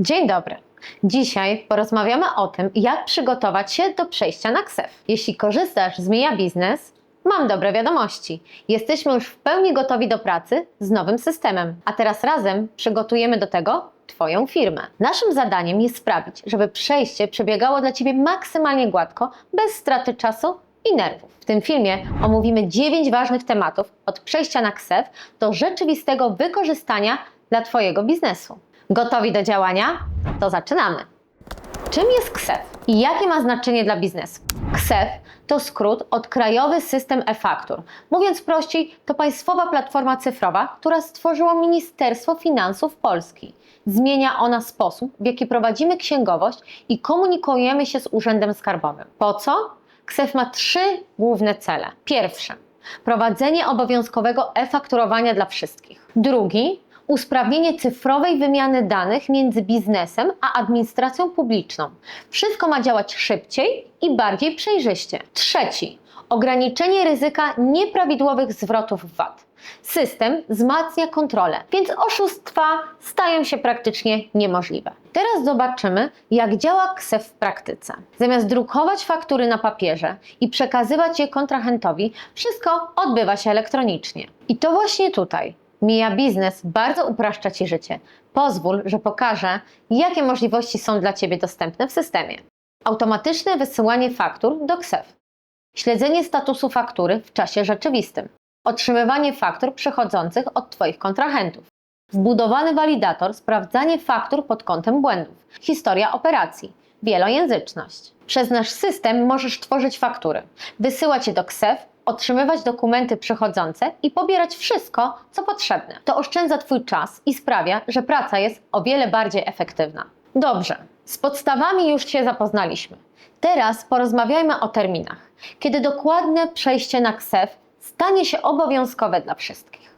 Dzień dobry. Dzisiaj porozmawiamy o tym, jak przygotować się do przejścia na KSEF. Jeśli korzystasz z Mija Biznes, mam dobre wiadomości. Jesteśmy już w pełni gotowi do pracy z nowym systemem, a teraz razem przygotujemy do tego Twoją firmę. Naszym zadaniem jest sprawić, żeby przejście przebiegało dla Ciebie maksymalnie gładko, bez straty czasu i nerwów. W tym filmie omówimy 9 ważnych tematów od przejścia na KSEF do rzeczywistego wykorzystania dla Twojego biznesu. Gotowi do działania? To zaczynamy. Czym jest KSEF i jakie ma znaczenie dla biznesu? KSEF to skrót od Krajowy System e-Faktur. Mówiąc prościej, to państwowa platforma cyfrowa, która stworzyło Ministerstwo Finansów Polski. Zmienia ona sposób, w jaki prowadzimy księgowość i komunikujemy się z Urzędem Skarbowym. Po co? KSEF ma trzy główne cele. Pierwsze, prowadzenie obowiązkowego e-fakturowania dla wszystkich. Drugi, usprawnienie cyfrowej wymiany danych między biznesem a administracją publiczną. Wszystko ma działać szybciej i bardziej przejrzyście. Trzeci, ograniczenie ryzyka nieprawidłowych zwrotów VAT. System wzmacnia kontrolę, więc oszustwa stają się praktycznie niemożliwe. Teraz zobaczymy, jak działa KSEF w praktyce. Zamiast drukować faktury na papierze i przekazywać je kontrahentowi, wszystko odbywa się elektronicznie. I to właśnie tutaj Mija Biznes bardzo upraszcza Ci życie. Pozwól, że pokażę, jakie możliwości są dla Ciebie dostępne w systemie. Automatyczne wysyłanie faktur do KSEF. Śledzenie statusu faktury w czasie rzeczywistym. Otrzymywanie faktur przychodzących od Twoich kontrahentów. Wbudowany walidator, sprawdzanie faktur pod kątem błędów. Historia operacji. Wielojęzyczność. Przez nasz system możesz tworzyć faktury, wysyłać je do KSEF, otrzymywać dokumenty przychodzące i pobierać wszystko, co potrzebne. To oszczędza Twój czas i sprawia, że praca jest o wiele bardziej efektywna. Dobrze, z podstawami już się zapoznaliśmy. Teraz porozmawiajmy o terminach, kiedy dokładne przejście na KSEF stanie się obowiązkowe dla wszystkich.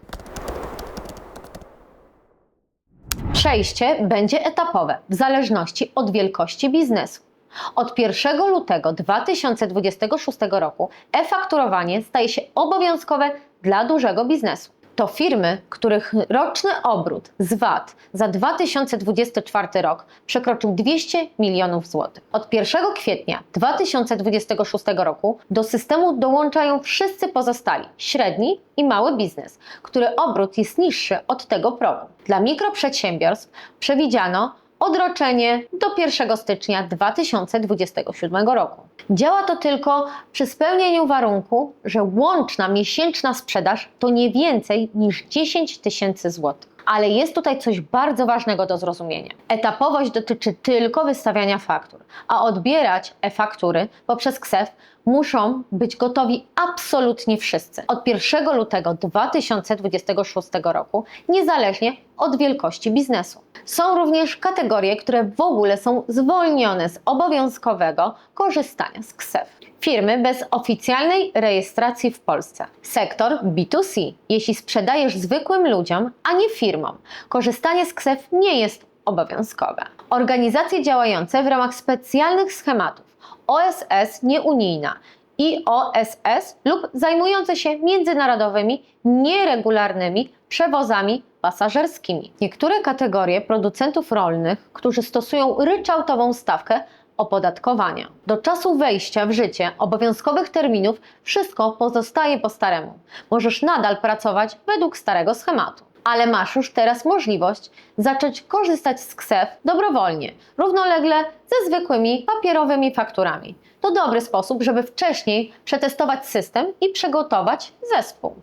Przejście będzie etapowe w zależności od wielkości biznesu. Od 1 lutego 2026 roku e-fakturowanie staje się obowiązkowe dla dużego biznesu. To firmy, których roczny obrót z VAT za 2024 rok przekroczył 200 milionów złotych. Od 1 kwietnia 2026 roku do systemu dołączają wszyscy pozostali, średni i mały biznes, który obrót jest niższy od tego progu. Dla mikroprzedsiębiorstw przewidziano odroczenie do 1 stycznia 2027 roku. Działa to tylko przy spełnieniu warunku, że łączna miesięczna sprzedaż to nie więcej niż 10 tysięcy złotych. Ale jest tutaj coś bardzo ważnego do zrozumienia. Etapowość dotyczy tylko wystawiania faktur, a odbierać e-faktury poprzez KSEF muszą być gotowi absolutnie wszyscy. Od 1 lutego 2026 roku, niezależnie od wielkości biznesu. Są również kategorie, które w ogóle są zwolnione z obowiązkowego korzystania z KSEF. Firmy bez oficjalnej rejestracji w Polsce. Sektor B2C. Jeśli sprzedajesz zwykłym ludziom, a nie firmom, korzystanie z KSEF nie jest obowiązkowe. Organizacje działające w ramach specjalnych schematów OSS nieunijna i OSS lub zajmujące się międzynarodowymi, nieregularnymi przewozami pasażerskimi. Niektóre kategorie producentów rolnych, którzy stosują ryczałtową stawkę opodatkowania. Do czasu wejścia w życie obowiązkowych terminów wszystko pozostaje po staremu. Możesz nadal pracować według starego schematu. Ale masz już teraz możliwość zacząć korzystać z KSEF dobrowolnie, równolegle ze zwykłymi papierowymi fakturami. To dobry sposób, żeby wcześniej przetestować system i przygotować zespół.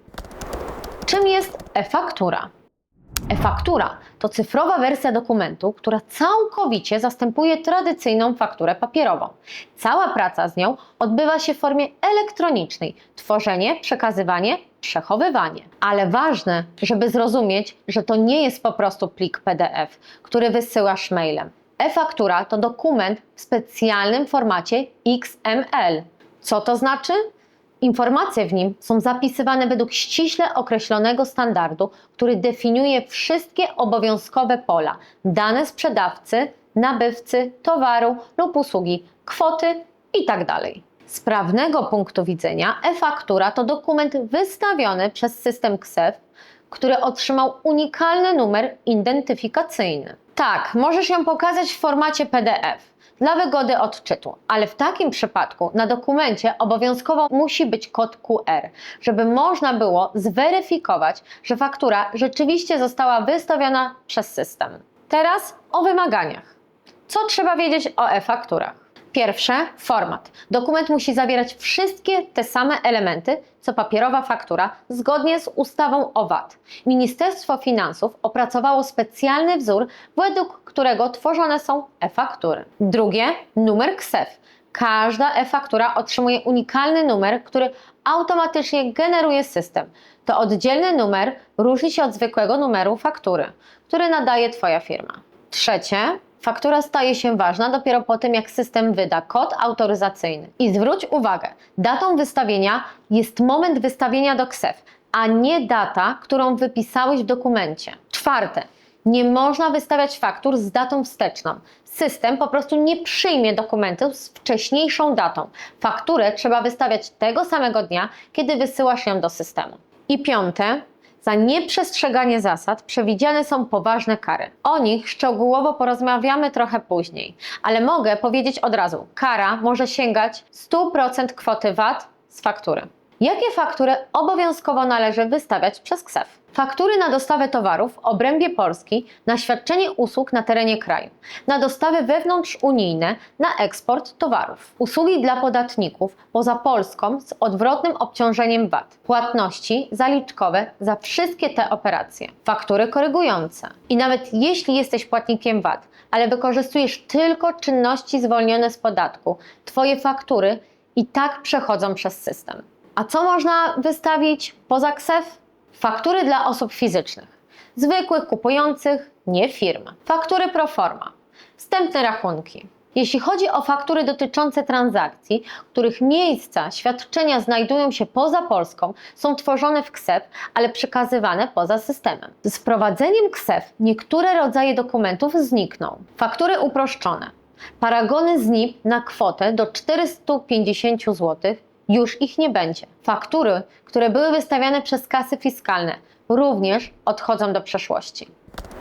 Czym jest e-faktura? E-faktura to cyfrowa wersja dokumentu, która całkowicie zastępuje tradycyjną fakturę papierową. Cała praca z nią odbywa się w formie elektronicznej tworzenie, przekazywanie, przechowywanie. Ale ważne, żeby zrozumieć, że to nie jest po prostu plik PDF, który wysyłasz mailem. E-faktura to dokument w specjalnym formacie XML. Co to znaczy? Informacje w nim są zapisywane według ściśle określonego standardu, który definiuje wszystkie obowiązkowe pola, dane sprzedawcy, nabywcy, towaru lub usługi, kwoty itd. Z prawnego punktu widzenia e-faktura to dokument wystawiony przez system KSEF, który otrzymał unikalny numer identyfikacyjny. Tak, możesz ją pokazać w formacie PDF dla wygody odczytu, ale w takim przypadku na dokumencie obowiązkowo musi być kod QR, żeby można było zweryfikować, że faktura rzeczywiście została wystawiona przez system. Teraz o wymaganiach. Co trzeba wiedzieć o e-fakturach? Pierwsze, format. Dokument musi zawierać wszystkie te same elementy, co papierowa faktura, zgodnie z ustawą o VAT. Ministerstwo Finansów opracowało specjalny wzór, według którego tworzone są e-faktury. Drugie, numer KSEF. Każda e-faktura otrzymuje unikalny numer, który automatycznie generuje system. To oddzielny numer różni się od zwykłego numeru faktury, który nadaje Twoja firma. Trzecie, faktura staje się ważna dopiero po tym, jak system wyda kod autoryzacyjny. I zwróć uwagę, datą wystawienia jest moment wystawienia do KSEF, a nie data, którą wypisałeś w dokumencie. Czwarte, nie można wystawiać faktur z datą wsteczną. System po prostu nie przyjmie dokumentów z wcześniejszą datą. Fakturę trzeba wystawiać tego samego dnia, kiedy wysyłasz ją do systemu. I piąte, za nieprzestrzeganie zasad przewidziane są poważne kary. O nich szczegółowo porozmawiamy trochę później, ale mogę powiedzieć od razu: kara może sięgać 100% kwoty VAT z faktury. Jakie faktury obowiązkowo należy wystawiać przez KSEF? Faktury na dostawę towarów w obrębie Polski, na świadczenie usług na terenie kraju, na dostawy wewnątrzunijne, na eksport towarów, usługi dla podatników poza Polską z odwrotnym obciążeniem VAT, płatności zaliczkowe za wszystkie te operacje, faktury korygujące. I nawet jeśli jesteś płatnikiem VAT, ale wykorzystujesz tylko czynności zwolnione z podatku, Twoje faktury i tak przechodzą przez system. A co można wystawić poza KSEF? Faktury dla osób fizycznych, zwykłych kupujących, nie firm. Faktury pro forma, wstępne rachunki. Jeśli chodzi o faktury dotyczące transakcji, których miejsca świadczenia znajdują się poza Polską, są tworzone w KSEF, ale przekazywane poza systemem. Z wprowadzeniem KSEF niektóre rodzaje dokumentów znikną. Faktury uproszczone. Paragony z NIP na kwotę do 450 zł już ich nie będzie. Faktury, które były wystawiane przez kasy fiskalne, również odchodzą do przeszłości.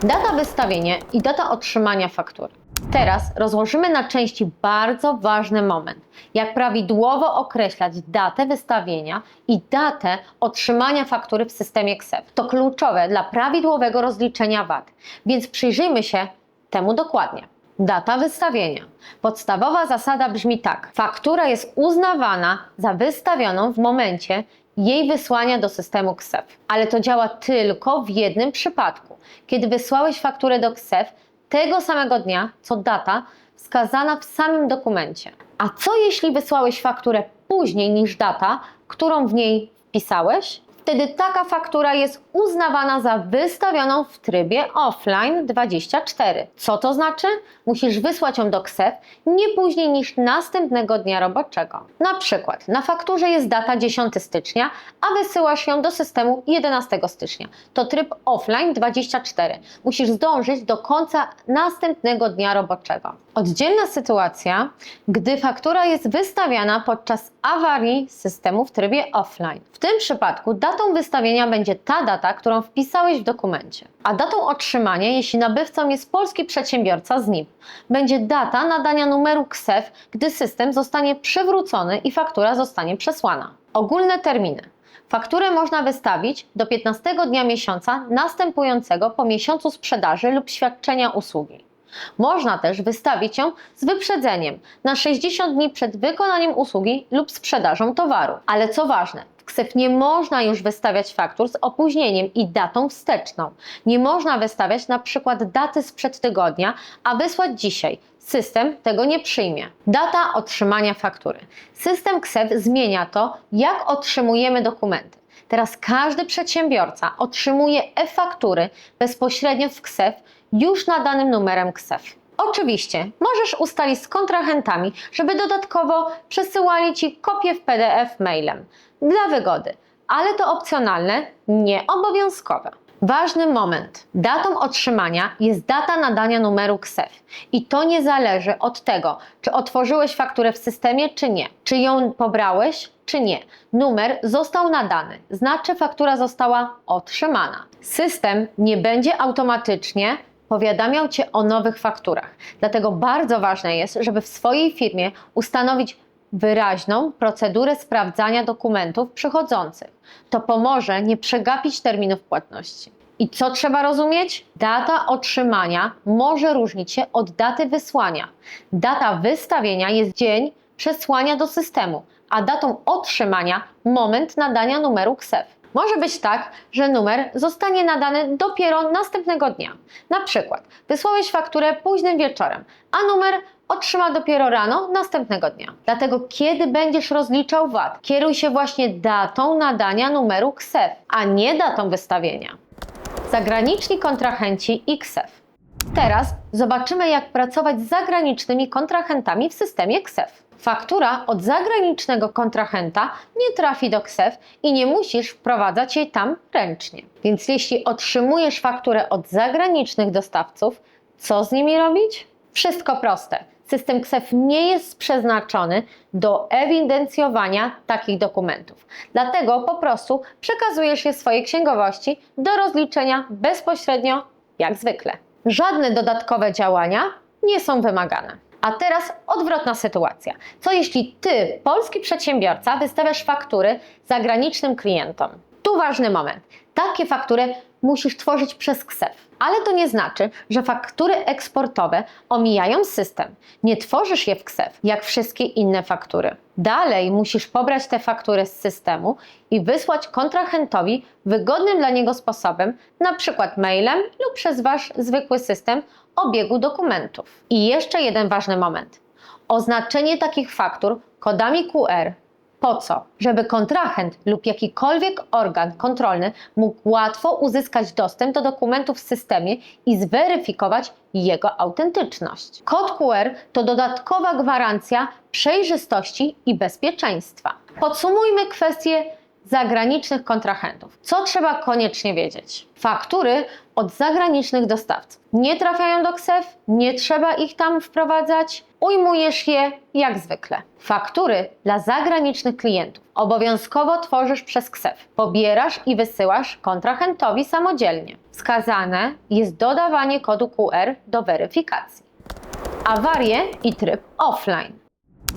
Data wystawienia i data otrzymania faktury. Teraz rozłożymy na części bardzo ważny moment, jak prawidłowo określać datę wystawienia i datę otrzymania faktury w systemie KSEF. To kluczowe dla prawidłowego rozliczenia VAT, więc przyjrzyjmy się temu dokładnie. Data wystawienia. Podstawowa zasada brzmi tak: faktura jest uznawana za wystawioną w momencie jej wysłania do systemu KSEF. Ale to działa tylko w jednym przypadku, kiedy wysłałeś fakturę do KSEF tego samego dnia, co data wskazana w samym dokumencie. A co jeśli wysłałeś fakturę później niż data, którą w niej wpisałeś? wtedy taka faktura jest uznawana za wystawioną w trybie offline 24. Co to znaczy? Musisz wysłać ją do KSEF nie później niż następnego dnia roboczego. Na przykład na fakturze jest data 10 stycznia, a wysyłasz ją do systemu 11 stycznia. To tryb offline 24. Musisz zdążyć do końca następnego dnia roboczego. Oddzielna sytuacja, gdy faktura jest wystawiana podczas awarii systemu w trybie offline. W tym przypadku datą wystawienia będzie ta data, którą wpisałeś w dokumencie. A datą otrzymania, jeśli nabywcą jest polski przedsiębiorca z NIP, będzie data nadania numeru KSEF, gdy system zostanie przywrócony i faktura zostanie przesłana. Ogólne terminy. Fakturę można wystawić do 15 dnia miesiąca następującego po miesiącu sprzedaży lub świadczenia usługi. Można też wystawić ją z wyprzedzeniem na 60 dni przed wykonaniem usługi lub sprzedażą towaru. Ale co ważne, w KSEF nie można już wystawiać faktur z opóźnieniem i datą wsteczną. Nie można wystawiać na przykład daty sprzed tygodnia, a wysłać dzisiaj. System tego nie przyjmie. Data otrzymania faktury. System KSEF zmienia to, jak otrzymujemy dokumenty. Teraz każdy przedsiębiorca otrzymuje e-faktury bezpośrednio w KSEF już nadanym numerem KSEF. Oczywiście możesz ustalić z kontrahentami, żeby dodatkowo przesyłali Ci kopię w PDF mailem dla wygody, ale to opcjonalne, nie obowiązkowe. Ważny moment. Datą otrzymania jest data nadania numeru KSEF i to nie zależy od tego, czy otworzyłeś fakturę w systemie, czy nie, czy ją pobrałeś, czy nie. Numer został nadany, znaczy faktura została otrzymana. System nie będzie automatycznie powiadamiał Cię o nowych fakturach. Dlatego bardzo ważne jest, żeby w swojej firmie ustanowić wyraźną procedurę sprawdzania dokumentów przychodzących. To pomoże nie przegapić terminów płatności. I co trzeba rozumieć? Data otrzymania może różnić się od daty wysłania. Data wystawienia jest dzień przesłania do systemu, a datą otrzymania moment nadania numeru KSEF. Może być tak, że numer zostanie nadany dopiero następnego dnia. Na przykład wysłałeś fakturę późnym wieczorem, a numer otrzyma dopiero rano następnego dnia. Dlatego kiedy będziesz rozliczał VAT, kieruj się właśnie datą nadania numeru KSEF, a nie datą wystawienia. Zagraniczni kontrahenci i KSEF. Teraz zobaczymy, jak pracować z zagranicznymi kontrahentami w systemie KSEF. Faktura od zagranicznego kontrahenta nie trafi do KSEF i nie musisz wprowadzać jej tam ręcznie. Więc jeśli otrzymujesz fakturę od zagranicznych dostawców, co z nimi robić? Wszystko proste. System KSEF nie jest przeznaczony do ewidencjowania takich dokumentów. Dlatego po prostu przekazujesz je swojej księgowości do rozliczenia bezpośrednio, jak zwykle. Żadne dodatkowe działania nie są wymagane. A teraz odwrotna sytuacja. Co jeśli ty, polski przedsiębiorca, wystawiasz faktury zagranicznym klientom? Tu ważny moment. Takie faktury musisz tworzyć przez KSEF. Ale to nie znaczy, że faktury eksportowe omijają system. Nie tworzysz je w KSEF, jak wszystkie inne faktury. Dalej musisz pobrać te faktury z systemu i wysłać kontrahentowi wygodnym dla niego sposobem, przykład mailem lub przez wasz zwykły system obiegu dokumentów. I jeszcze jeden ważny moment. Oznaczenie takich faktur kodami QR po co? Żeby kontrahent lub jakikolwiek organ kontrolny mógł łatwo uzyskać dostęp do dokumentów w systemie i zweryfikować jego autentyczność. Kod QR to dodatkowa gwarancja przejrzystości i bezpieczeństwa. Podsumujmy kwestię zagranicznych kontrahentów. Co trzeba koniecznie wiedzieć? Faktury od zagranicznych dostawców nie trafiają do KSEF, nie trzeba ich tam wprowadzać, ujmujesz je jak zwykle. Faktury dla zagranicznych klientów obowiązkowo tworzysz przez KSEF. Pobierasz i wysyłasz kontrahentowi samodzielnie. Wskazane jest dodawanie kodu QR do weryfikacji. Awarie i tryb offline.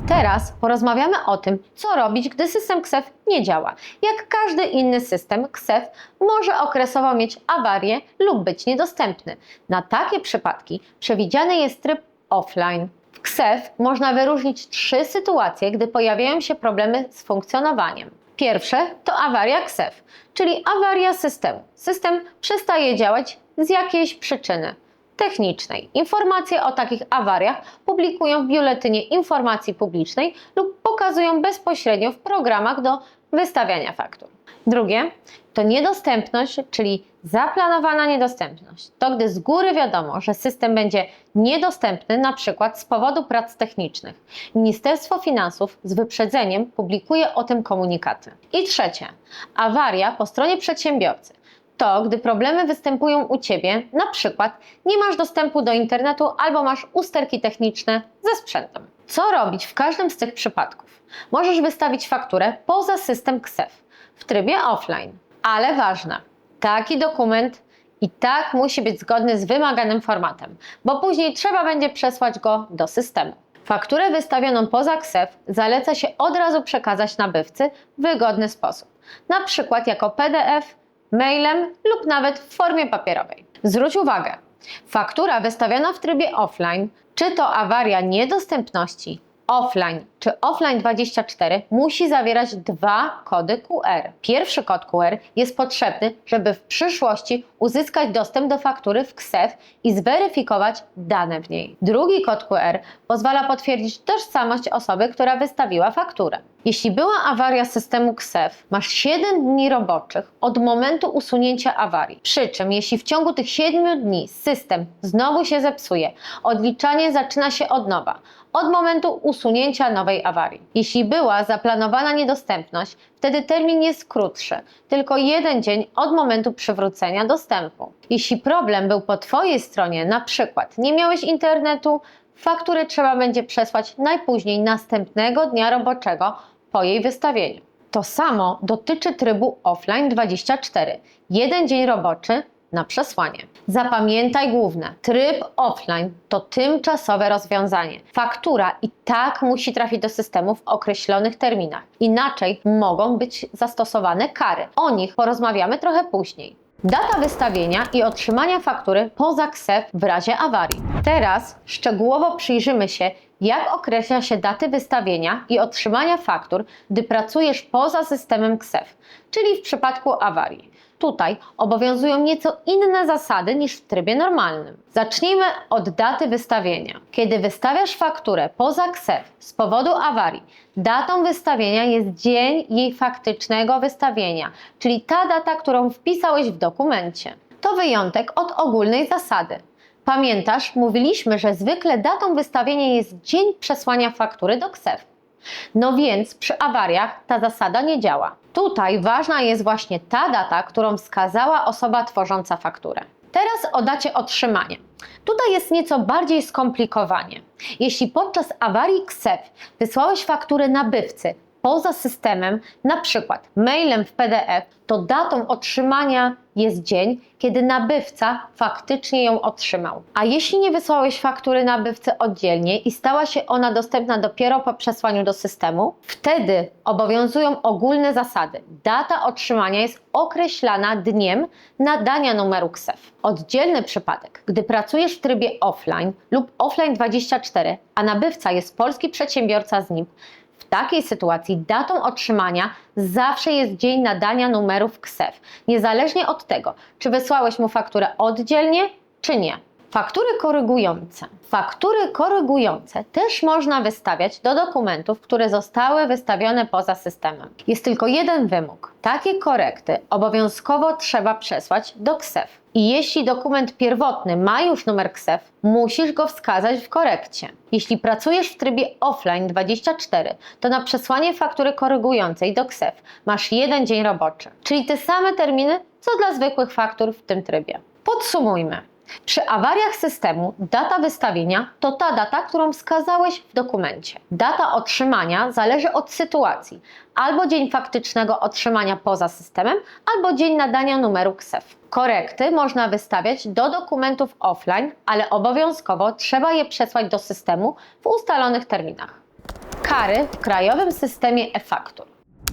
Teraz porozmawiamy o tym, co robić, gdy system KSEF nie działa. Jak każdy inny system, KSEF może okresowo mieć awarię lub być niedostępny. Na takie przypadki przewidziany jest tryb offline. W KSEF można wyróżnić trzy sytuacje, gdy pojawiają się problemy z funkcjonowaniem. Pierwsze to awaria KSEF, czyli awaria systemu. System przestaje działać z jakiejś przyczyny technicznej. Informacje o takich awariach publikują w Biuletynie Informacji Publicznej lub pokazują bezpośrednio w programach do wystawiania faktur. Drugie to niedostępność, czyli zaplanowana niedostępność. To gdy z góry wiadomo, że system będzie niedostępny na przykład z powodu prac technicznych. Ministerstwo Finansów z wyprzedzeniem publikuje o tym komunikaty. I trzecie, awaria po stronie przedsiębiorcy to, gdy problemy występują u Ciebie, na przykład nie masz dostępu do internetu albo masz usterki techniczne ze sprzętem. Co robić w każdym z tych przypadków? Możesz wystawić fakturę poza system KSEF w trybie offline. Ale ważne, taki dokument i tak musi być zgodny z wymaganym formatem, bo później trzeba będzie przesłać go do systemu. Fakturę wystawioną poza KSEF zaleca się od razu przekazać nabywcy w wygodny sposób, na przykład jako PDF mailem lub nawet w formie papierowej. Zwróć uwagę, faktura wystawiona w trybie offline, czy to awaria niedostępności, offline czy offline 24 musi zawierać dwa kody QR. Pierwszy kod QR jest potrzebny, żeby w przyszłości uzyskać dostęp do faktury w KSEF i zweryfikować dane w niej. Drugi kod QR pozwala potwierdzić tożsamość osoby, która wystawiła fakturę. Jeśli była awaria systemu KSEF, masz 7 dni roboczych od momentu usunięcia awarii. Przy czym, jeśli w ciągu tych 7 dni system znowu się zepsuje, odliczanie zaczyna się od nowa od momentu usunięcia nowej awarii. Jeśli była zaplanowana niedostępność, wtedy termin jest krótszy, tylko jeden dzień od momentu przywrócenia dostępu. Jeśli problem był po Twojej stronie, na przykład nie miałeś internetu, fakturę trzeba będzie przesłać najpóźniej następnego dnia roboczego po jej wystawieniu. To samo dotyczy trybu offline 24. Jeden dzień roboczy na przesłanie. Zapamiętaj główne. Tryb offline to tymczasowe rozwiązanie. Faktura i tak musi trafić do systemu w określonych terminach. Inaczej mogą być zastosowane kary. O nich porozmawiamy trochę później. Data wystawienia i otrzymania faktury poza KSEF w razie awarii. Teraz szczegółowo przyjrzymy się, jak określa się daty wystawienia i otrzymania faktur, gdy pracujesz poza systemem KSEF, czyli w przypadku awarii. Tutaj obowiązują nieco inne zasady niż w trybie normalnym. Zacznijmy od daty wystawienia. Kiedy wystawiasz fakturę poza KSEF z powodu awarii, datą wystawienia jest dzień jej faktycznego wystawienia, czyli ta data, którą wpisałeś w dokumencie. To wyjątek od ogólnej zasady. Pamiętasz, mówiliśmy, że zwykle datą wystawienia jest dzień przesłania faktury do KSEF. No więc przy awariach ta zasada nie działa. Tutaj ważna jest właśnie ta data, którą wskazała osoba tworząca fakturę. Teraz o dacie otrzymania. Tutaj jest nieco bardziej skomplikowanie. Jeśli podczas awarii KSEF wysłałeś fakturę nabywcy poza systemem, na przykład mailem w PDF, to datą otrzymania jest dzień, kiedy nabywca faktycznie ją otrzymał. A jeśli nie wysłałeś faktury nabywcy oddzielnie i stała się ona dostępna dopiero po przesłaniu do systemu, wtedy obowiązują ogólne zasady. Data otrzymania jest określana dniem nadania numeru KSEF. Oddzielny przypadek, gdy pracujesz w trybie offline lub offline 24, a nabywca jest polski przedsiębiorca z NIP, w takiej sytuacji datą otrzymania zawsze jest dzień nadania numerów KSEF, niezależnie od tego, czy wysłałeś mu fakturę oddzielnie, czy nie. Faktury korygujące. Faktury korygujące też można wystawiać do dokumentów, które zostały wystawione poza systemem. Jest tylko jeden wymóg. Takie korekty obowiązkowo trzeba przesłać do KSEF. Jeśli dokument pierwotny ma już numer KSEF, musisz go wskazać w korekcie. Jeśli pracujesz w trybie offline 24, to na przesłanie faktury korygującej do KSEF masz jeden dzień roboczy, czyli te same terminy co dla zwykłych faktur w tym trybie. Podsumujmy. Przy awariach systemu data wystawienia to ta data, którą wskazałeś w dokumencie. Data otrzymania zależy od sytuacji. Albo dzień faktycznego otrzymania poza systemem, albo dzień nadania numeru KSEF. Korekty można wystawiać do dokumentów offline, ale obowiązkowo trzeba je przesłać do systemu w ustalonych terminach. Kary w krajowym systemie e-faktur.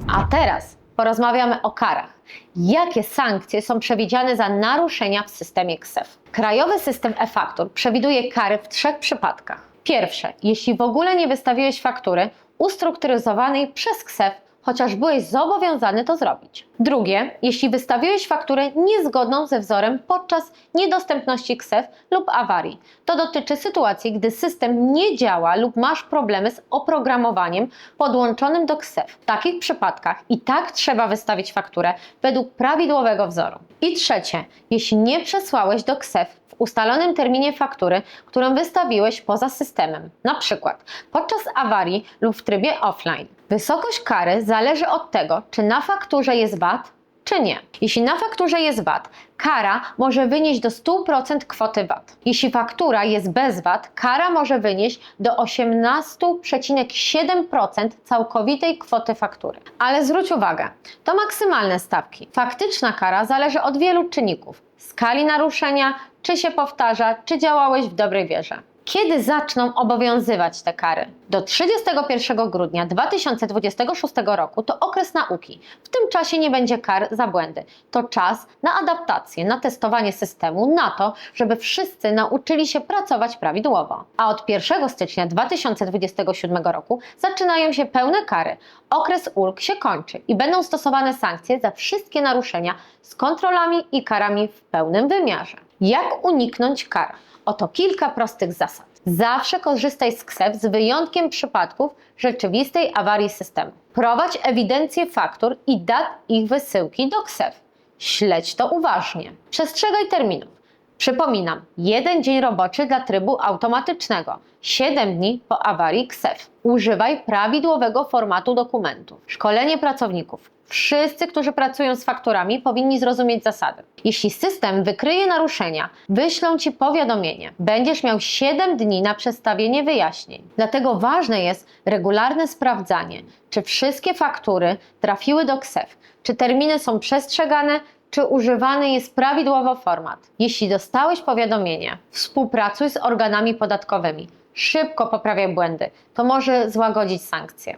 A teraz porozmawiamy o karach. Jakie sankcje są przewidziane za naruszenia w systemie KSEF? Krajowy system e-faktur przewiduje kary w trzech przypadkach. Pierwsze, jeśli w ogóle nie wystawiłeś faktury ustrukturyzowanej przez KSEF, chociaż byłeś zobowiązany to zrobić. Drugie, jeśli wystawiłeś fakturę niezgodną ze wzorem podczas niedostępności KSEF lub awarii. To dotyczy sytuacji, gdy system nie działa lub masz problemy z oprogramowaniem podłączonym do KSEF. W takich przypadkach i tak trzeba wystawić fakturę według prawidłowego wzoru. I trzecie, jeśli nie przesłałeś do KSEF w ustalonym terminie faktury, którą wystawiłeś poza systemem, na przykład podczas awarii lub w trybie offline. Wysokość kary zależy od tego, czy na fakturze jest VAT, czy nie. Jeśli na fakturze jest VAT, kara może wynieść do 100% kwoty VAT. Jeśli faktura jest bez VAT, kara może wynieść do 18,7% całkowitej kwoty faktury. Ale zwróć uwagę, to maksymalne stawki. Faktyczna kara zależy od wielu czynników: skali naruszenia, czy się powtarza, czy działałeś w dobrej wierze. Kiedy zaczną obowiązywać te kary? Do 31 grudnia 2026 roku to okres nauki. W tym czasie nie będzie kar za błędy. To czas na adaptację, na testowanie systemu, na to, żeby wszyscy nauczyli się pracować prawidłowo. A od 1 stycznia 2027 roku zaczynają się pełne kary. Okres ulg się kończy i będą stosowane sankcje za wszystkie naruszenia z kontrolami i karami w pełnym wymiarze. Jak uniknąć kar? Oto kilka prostych zasad. Zawsze korzystaj z KSEF z wyjątkiem przypadków rzeczywistej awarii systemu. Prowadź ewidencję faktur i dat ich wysyłki do KSEF. Śledź to uważnie. Przestrzegaj terminów. Przypominam, jeden dzień roboczy dla trybu automatycznego, 7 dni po awarii KSEF. Używaj prawidłowego formatu dokumentów. Szkolenie pracowników. Wszyscy, którzy pracują z fakturami, powinni zrozumieć zasady. Jeśli system wykryje naruszenia, wyślą Ci powiadomienie. Będziesz miał 7 dni na przedstawienie wyjaśnień. Dlatego ważne jest regularne sprawdzanie, czy wszystkie faktury trafiły do KSEF, czy terminy są przestrzegane, czy używany jest prawidłowo format. Jeśli dostałeś powiadomienie, współpracuj z organami podatkowymi. Szybko poprawiaj błędy. To może złagodzić sankcje.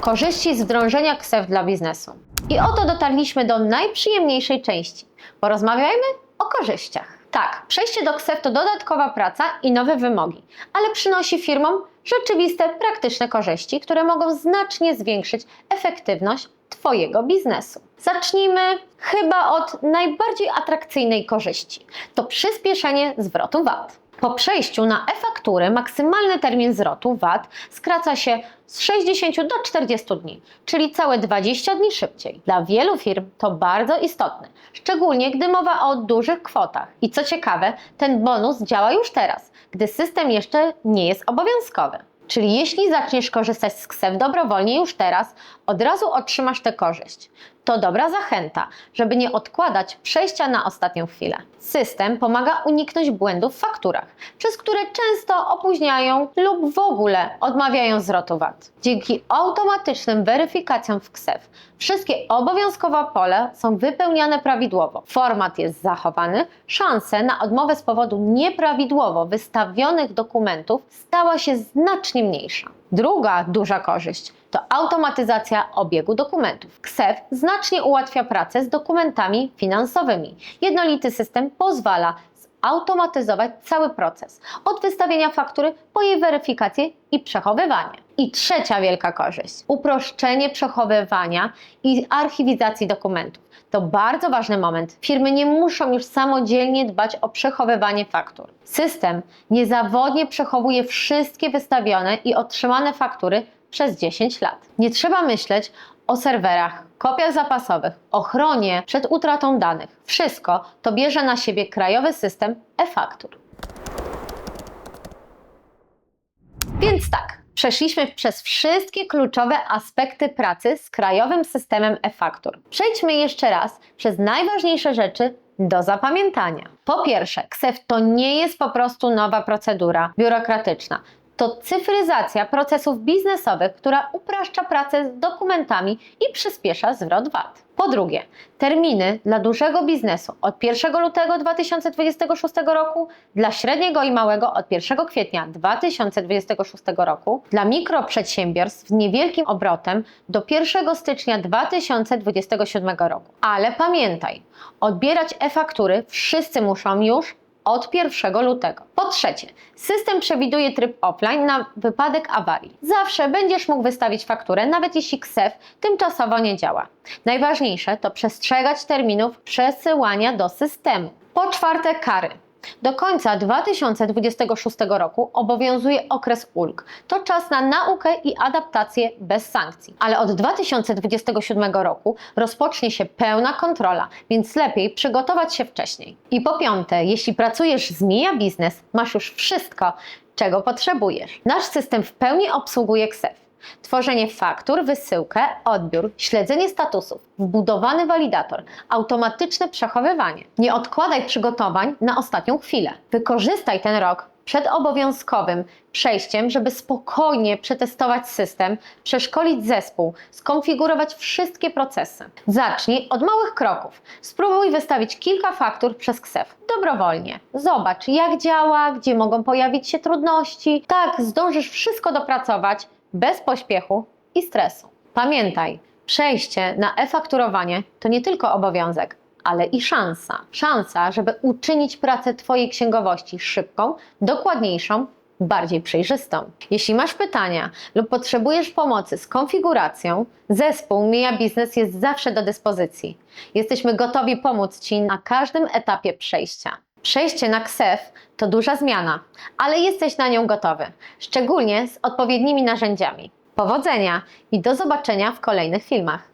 Korzyści z wdrożenia KSEF dla biznesu. I oto dotarliśmy do najprzyjemniejszej części. Porozmawiajmy o korzyściach. Tak, przejście do KSEF to dodatkowa praca i nowe wymogi, ale przynosi firmom rzeczywiste, praktyczne korzyści, które mogą znacznie zwiększyć efektywność Twojego biznesu. Zacznijmy chyba od najbardziej atrakcyjnej korzyści. To przyspieszenie zwrotu VAT. Po przejściu na e-faktury maksymalny termin zwrotu VAT skraca się z 60 do 40 dni, czyli całe 20 dni szybciej. Dla wielu firm to bardzo istotne, szczególnie gdy mowa o dużych kwotach. I co ciekawe, ten bonus działa już teraz, gdy system jeszcze nie jest obowiązkowy. Czyli jeśli zaczniesz korzystać z KSEF dobrowolnie już teraz, od razu otrzymasz tę korzyść. To dobra zachęta, żeby nie odkładać przejścia na ostatnią chwilę. System pomaga uniknąć błędów w fakturach, przez które często opóźniają lub w ogóle odmawiają zwrotu VAT. Dzięki automatycznym weryfikacjom w KSEF wszystkie obowiązkowe pole są wypełniane prawidłowo. Format jest zachowany, szanse na odmowę z powodu nieprawidłowo wystawionych dokumentów stała się znacznie mniejsza. Druga duża korzyść to automatyzacja obiegu dokumentów. KSEF znacznie ułatwia pracę z dokumentami finansowymi. Jednolity system pozwala zautomatyzować cały proces, od wystawienia faktury po jej weryfikację i przechowywanie. I trzecia wielka korzyść uproszczenie przechowywania i archiwizacji dokumentów. To bardzo ważny moment. Firmy nie muszą już samodzielnie dbać o przechowywanie faktur. System niezawodnie przechowuje wszystkie wystawione i otrzymane faktury przez 10 lat. Nie trzeba myśleć o serwerach, kopiach zapasowych, ochronie przed utratą danych. Wszystko to bierze na siebie krajowy system e-faktur. Więc tak, przeszliśmy przez wszystkie kluczowe aspekty pracy z krajowym systemem e-faktur. Przejdźmy jeszcze raz przez najważniejsze rzeczy do zapamiętania. Po pierwsze, KSEF to nie jest po prostu nowa procedura biurokratyczna. To cyfryzacja procesów biznesowych, która upraszcza pracę z dokumentami i przyspiesza zwrot VAT. Po drugie, terminy dla dużego biznesu od 1 lutego 2026 roku, dla średniego i małego od 1 kwietnia 2026 roku, dla mikroprzedsiębiorstw z niewielkim obrotem do 1 stycznia 2027 roku. Ale pamiętaj, odbierać e-faktury wszyscy muszą już od 1 lutego. Po trzecie, system przewiduje tryb offline na wypadek awarii. Zawsze będziesz mógł wystawić fakturę, nawet jeśli KSEF tymczasowo nie działa. Najważniejsze to przestrzegać terminów przesyłania do systemu. Po czwarte, kary. Do końca 2026 roku obowiązuje okres ulg. To czas na naukę i adaptację bez sankcji. Ale od 2027 roku rozpocznie się pełna kontrola, więc lepiej przygotować się wcześniej. I po piąte, jeśli pracujesz z Mija Biznes, masz już wszystko, czego potrzebujesz. Nasz system w pełni obsługuje KSEF. Tworzenie faktur, wysyłkę, odbiór, śledzenie statusów, wbudowany walidator, automatyczne przechowywanie. Nie odkładaj przygotowań na ostatnią chwilę. Wykorzystaj ten rok przed obowiązkowym przejściem, żeby spokojnie przetestować system, przeszkolić zespół, skonfigurować wszystkie procesy. Zacznij od małych kroków. Spróbuj wystawić kilka faktur przez KSEF dobrowolnie. Zobacz, jak działa, gdzie mogą pojawić się trudności. Tak, zdążysz wszystko dopracować bez pośpiechu i stresu. Pamiętaj, przejście na e-fakturowanie to nie tylko obowiązek, ale i szansa. Szansa, żeby uczynić pracę Twojej księgowości szybką, dokładniejszą, bardziej przejrzystą. Jeśli masz pytania lub potrzebujesz pomocy z konfiguracją, zespół Mija Biznes jest zawsze do dyspozycji. Jesteśmy gotowi pomóc Ci na każdym etapie przejścia. Przejście na KSEF to duża zmiana, ale jesteś na nią gotowy, szczególnie z odpowiednimi narzędziami. Powodzenia i do zobaczenia w kolejnych filmach.